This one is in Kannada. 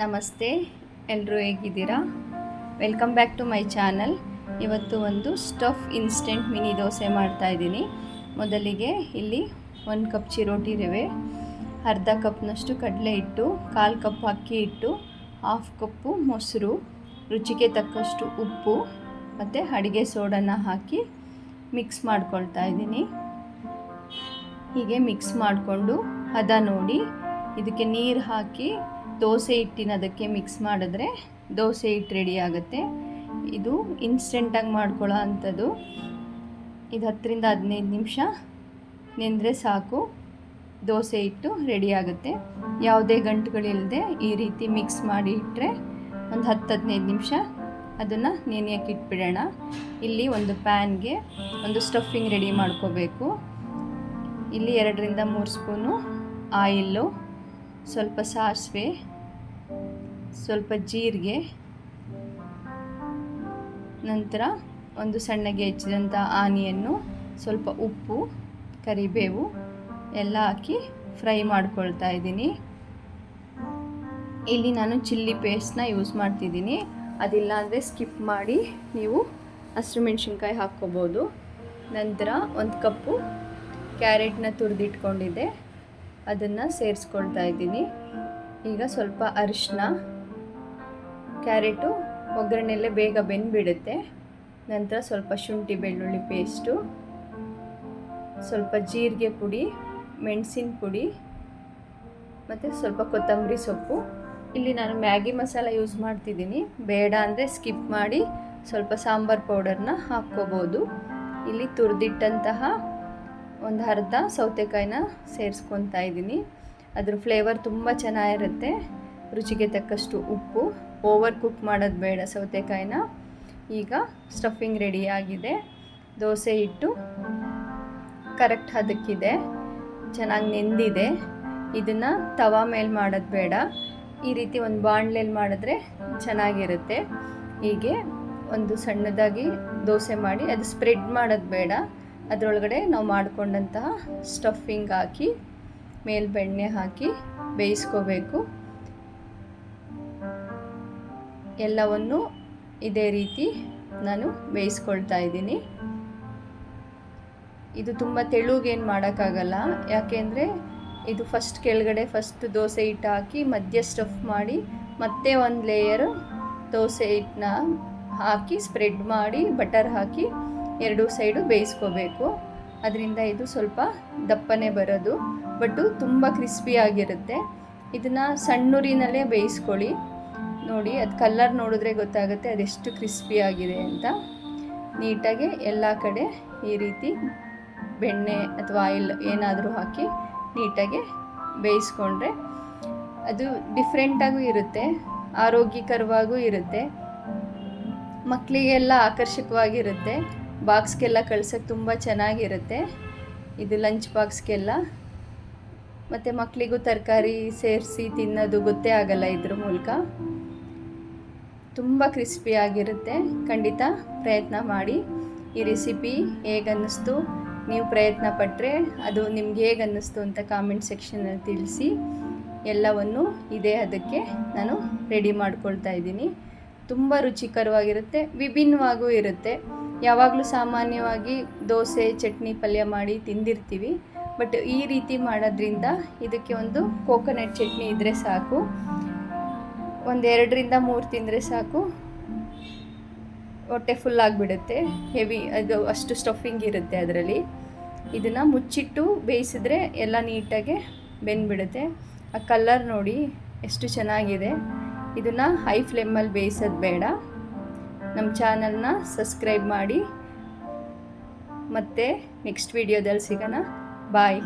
ನಮಸ್ತೆ ಎಲ್ಲರೂ ಹೇಗಿದ್ದೀರಾ? Welcome back to my channel ಇವತ್ತು ಒಂದು ಸ್ಟಫ್ ಇನ್ಸ್ಟೆಂಟ್ ಮಿನಿ ದೋಸೆ ಮಾಡ್ತಾ ಇದ್ದೀನಿ. ಮೊದಲಿಗೆ ಇಲ್ಲಿ ಒಂದು ಕಪ್ ಚಿರೋಟಿ ರವೆ ಅರ್ಧ ಕಪ್ನಷ್ಟು ಕಡಲೆ ಹಿಟ್ಟು, ಕಾಲು ಕಪ್ ಅಕ್ಕಿ ಹಿಟ್ಟು ಹಾಫ್ ಕಪ್ಪು ಮೊಸರು, ರುಚಿಗೆ ತಕ್ಕಷ್ಟು ಉಪ್ಪು ಮತ್ತು ಅಡುಗೆ ಸೋಡನ್ನು ಹಾಕಿ ಮಿಕ್ಸ್ ಮಾಡ್ಕೊಳ್ತಾ ಇದ್ದೀನಿ. ಹೀಗೆ ಮಿಕ್ಸ್ ಮಾಡಿಕೊಂಡು ಹದ ನೋಡಿ, ಇದಕ್ಕೆ ನೀರು ಹಾಕಿ ದೋಸೆ ಹಿಟ್ಟಿನ ಅದಕ್ಕೆ ಮಿಕ್ಸ್ ಮಾಡಿದ್ರೆ ದೋಸೆ ಹಿಟ್ಟು ರೆಡಿ ಆಗುತ್ತೆ. ಇದು ಇನ್ಸ್ಟೆಂಟಾಗಿ ಮಾಡ್ಕೊಳ್ಳೋ ಅಂಥದ್ದು. ಇದು ಹತ್ತರಿಂದ ಹದಿನೈದು ನಿಮಿಷ ನೆಂದರೆ ಸಾಕು. ದೋಸೆ ಹಿಟ್ಟು ರೆಡಿ ಆಗುತ್ತೆ. ಯಾವುದೇ ಗಂಟುಗಳಿಲ್ಲದೆ ಈ ರೀತಿ ಮಿಕ್ಸ್ ಮಾಡಿ ಇಟ್ಟರೆ ಒಂದು ಹತ್ತು ಹದಿನೈದು ನಿಮಿಷ ಅದನ್ನು ನೆನೆಯಕ್ಕೆ ಇಟ್ಬಿಡೋಣ. ಇಲ್ಲಿ ಒಂದು ಪ್ಯಾನ್ಗೆ ಒಂದು ಸ್ಟಫಿಂಗ್ ರೆಡಿ ಮಾಡ್ಕೋಬೇಕು. ಇಲ್ಲಿ ಎರಡರಿಂದ ಮೂರು ಸ್ಪೂನು ಆಯಿಲ್ಲು ಸ್ವಲ್ಪ ಸಾಸಿವೆ. ಸ್ವಲ್ಪ ಜೀರಿಗೆ, ನಂತರ ಒಂದು ಸಣ್ಣಗೆ ಹೆಚ್ಚಿದಂಥ ಆನಿಯನ್ನು, ಸ್ವಲ್ಪ ಉಪ್ಪು, ಕರಿಬೇವು ಎಲ್ಲ ಹಾಕಿ ಫ್ರೈ ಮಾಡ್ಕೊಳ್ತಾ ಇದ್ದೀನಿ. ಇಲ್ಲಿ ನಾನು ಚಿಲ್ಲಿ ಪೇಸ್ಟ್ನ ಯೂಸ್ ಮಾಡ್ತಿದ್ದೀನಿ. ಅದಿಲ್ಲ ಅಂದರೆ ಸ್ಕಿಪ್ ಮಾಡಿ ನೀವು ಹಸಿರು ಮೆಣಸಿನ್ಕಾಯಿ ಹಾಕ್ಕೋಬೋದು. ನಂತರ ಒಂದು ಕಪ್ಪು ಕ್ಯಾರೆಟ್ನ ತುರಿದಿಟ್ಕೊಂಡಿದ್ದೆ. ಅದನ್ನು ಸೇರಿಸ್ಕೊಳ್ತಾ ಇದ್ದೀನಿ. ಈಗ ಸ್ವಲ್ಪ ಅರಿಶಿನ ಕ್ಯಾರೆಟು ಒಗ್ಗರಣೆಲ್ಲೇ ಬೇಗ ಬೆಂದ್ಬಿಡುತ್ತೆ. ನಂತರ ಸ್ವಲ್ಪ ಶುಂಠಿ, ಬೆಳ್ಳುಳ್ಳಿ ಪೇಸ್ಟು, ಸ್ವಲ್ಪ ಜೀರಿಗೆ ಪುಡಿ, ಮೆಣಸಿನ ಪುಡಿ, ಮತ್ತು ಸ್ವಲ್ಪ ಕೊತ್ತಂಬರಿ ಸೊಪ್ಪು. ಇಲ್ಲಿ ನಾನು ಮ್ಯಾಗಿ ಮಸಾಲ ಯೂಸ್ ಮಾಡ್ತಿದ್ದೀನಿ. ಬೇಡ ಅಂದರೆ ಸ್ಕಿಪ್ ಮಾಡಿ ಸ್ವಲ್ಪ ಸಾಂಬಾರು ಪೌಡರ್ನ ಹಾಕ್ಕೋಬೋದು. ಇಲ್ಲಿ ತುರಿದಿಟ್ಟಂತಹ ಒಂದು ಅರ್ಧ ಸೌತೆಕಾಯಿನ ಸೇರಿಸ್ಕೊತಾ ಇದ್ದೀನಿ. ಅದ್ರ ಫ್ಲೇವರ್ ತುಂಬ ಚೆನ್ನಾಗಿರುತ್ತೆ. ರುಚಿಗೆ ತಕ್ಕಷ್ಟು ಉಪ್ಪು ಓವರ್ ಕುಕ್ ಮಾಡೋದು ಬೇಡ ಸೌತೆಕಾಯಿನ. ಈಗ ಸ್ಟಫಿಂಗ್ ರೆಡಿ ಆಗಿದೆ. ದೋಸೆ ಹಿಟ್ಟು ಕರೆಕ್ಟ್ ಹದಕ್ಕಿದೆ. ಚೆನ್ನಾಗಿ ನೆಂದಿದೆ. ಇದನ್ನು ತವಾ ಮೇಲೆ ಮಾಡೋದು ಬೇಡ. ಈ ರೀತಿ ಒಂದು ಬಾಣಲೆಯಲ್ಲಿ ಮಾಡಿದ್ರೆ ಚೆನ್ನಾಗಿರುತ್ತೆ. ಹೀಗೆ ಒಂದು ಸಣ್ಣದಾಗಿ ದೋಸೆ ಮಾಡಿ ಅದು ಸ್ಪ್ರೆಡ್ ಮಾಡೋದು ಬೇಡ. ಅದರೊಳಗಡೆ ನಾವು ಮಾಡಿಕೊಂಡಂತಹ ಸ್ಟಫಿಂಗ್ ಹಾಕಿ, ಮೇಲೆ ಬೆಣ್ಣೆ ಹಾಕಿ ಬೇಯಿಸ್ಕೋಬೇಕು. ಎಲ್ಲವನ್ನು ಇದೇ ರೀತಿ ನಾನು ಬೇಯಿಸ್ಕೊಳ್ತಾ ಇದ್ದೀನಿ. ಇದು ತುಂಬ ತೆಳುಗೇನು ಮಾಡೋಕ್ಕಾಗಲ್ಲ. ಯಾಕೆಂದರೆ ಇದು ಫಸ್ಟ್ ಕೆಳಗಡೆ ಫಸ್ಟ್ ದೋಸೆ ಹಿಟ್ಟು ಹಾಕಿ ಮಧ್ಯ ಸ್ಟಫ್ ಮಾಡಿ ಮತ್ತೆ ಒಂದು ಲೇಯರ್ ದೋಸೆ ಹಿಟ್ಟನ್ನ ಹಾಕಿ ಸ್ಪ್ರೆಡ್ ಮಾಡಿ ಬಟರ್ ಹಾಕಿ ಎರಡೂ ಸೈಡು ಬೇಯಿಸ್ಕೋಬೇಕು. ಅದರಿಂದ ಇದು ಸ್ವಲ್ಪ ದಪ್ಪನೆ ಬರೋದು. ಬಟ್ಟು ತುಂಬ ಕ್ರಿಸ್ಪಿಯಾಗಿರುತ್ತೆ ಇದನ್ನು ಸಣ್ಣೂರಿನಲ್ಲೇ ಬೇಯಿಸ್ಕೊಳ್ಳಿ. ನೋಡಿ, ಅದು ಕಲ್ಲರ್ ನೋಡಿದ್ರೆ ಗೊತ್ತಾಗುತ್ತೆ ಅದೆಷ್ಟು ಕ್ರಿಸ್ಪಿಯಾಗಿದೆ ಅಂತ. ನೀಟಾಗಿ ಎಲ್ಲ ಕಡೆ ಈ ರೀತಿ ಬೆಣ್ಣೆ ಅಥವಾ ಆಯಿಲ್ ಏನಾದರೂ ಹಾಕಿ ನೀಟಾಗಿ ಬೇಯಿಸ್ಕೊಂಡ್ರೆ ಅದು ಡಿಫ್ರೆಂಟಾಗೂ ಇರುತ್ತೆ, ಆರೋಗ್ಯಕರವಾಗೂ ಇರುತ್ತೆ. ಮಕ್ಕಳಿಗೆಲ್ಲ ಆಕರ್ಷಕವಾಗಿರುತ್ತೆ ಬಾಕ್ಸ್ಗೆಲ್ಲ ಕಳ್ಸೋಕ್ಕೆ ತುಂಬ ಚೆನ್ನಾಗಿರುತ್ತೆ. ಇದು ಲಂಚ್ ಬಾಕ್ಸ್ಗೆಲ್ಲ ಮತ್ತು ಮಕ್ಕಳಿಗೂ ತರಕಾರಿ ಸೇರಿಸಿ ತಿನ್ನೋದು ಗೊತ್ತೇ ಆಗಲ್ಲ ಇದ್ರ ಮೂಲಕ. ತುಂಬ ಕ್ರಿಸ್ಪಿಯಾಗಿರುತ್ತೆ ಖಂಡಿತ ಪ್ರಯತ್ನ ಮಾಡಿ. ಈ ರೆಸಿಪಿ ಹೇಗೆ ಅನ್ನಿಸ್ತು ನೀವು ಪ್ರಯತ್ನ ಪಟ್ಟರೆ ಅದು ನಿಮ್ಗೆ ಹೇಗೆ ಅನ್ನಿಸ್ತು ಅಂತ ಕಾಮೆಂಟ್ ಸೆಕ್ಷನಲ್ಲಿ ತಿಳಿಸಿ. ಎಲ್ಲವನ್ನು ಇದೇ ಅದಕ್ಕೆ ನಾನು ರೆಡಿ ಮಾಡ್ಕೊಳ್ತಾ ಇದ್ದೀನಿ. ತುಂಬ ರುಚಿಕರವಾಗಿರುತ್ತೆ, ವಿಭಿನ್ನವಾಗೂ ಇರುತ್ತೆ. ಯಾವಾಗಲೂ ಸಾಮಾನ್ಯವಾಗಿ ದೋಸೆ, ಚಟ್ನಿ, ಪಲ್ಯ ಮಾಡಿ ತಿಂದಿರ್ತೀವಿ. ಬಟ್ ಈ ರೀತಿ ಮಾಡೋದ್ರಿಂದ ಇದಕ್ಕೆ ಒಂದು ಕೋಕೋನಟ್ ಚಟ್ನಿ ಇದ್ದರೆ ಸಾಕು. ಒಂದು ಎರಡರಿಂದ ಮೂರು ತಿಂದರೆ ಸಾಕು. ಹೊಟ್ಟೆ ಫುಲ್ ಆಗಿಬಿಡುತ್ತೆ. ಹೆವಿ ಅದು ಅಷ್ಟು ಸ್ಟಫಿಂಗ್ ಇರುತ್ತೆ ಅದರಲ್ಲಿ. ಇದನ್ನು ಮುಚ್ಚಿಟ್ಟು ಬೇಯಿಸಿದ್ರೆ ಎಲ್ಲ ನೀಟಾಗಿ ಬೆಂದ್ಬಿಡುತ್ತೆ. ಆ ಕಲ್ಲರ್ ನೋಡಿ ಎಷ್ಟು ಚೆನ್ನಾಗಿದೆ. ಇದನ್ನು ಹೈ ಫ್ಲೇಮಲ್ಲಿ ಬೇಯಿಸೋದು ಬೇಡ. ನಮ್ಮ ಚಾನಲ್ನ ಸಬ್ಸ್ಕ್ರೈಬ್ ಮಾಡಿ. ಮತ್ತು ನೆಕ್ಸ್ಟ್ ವಿಡಿಯೋದಲ್ಲಿ ಸಿಗೋಣ. ಬಾಯ್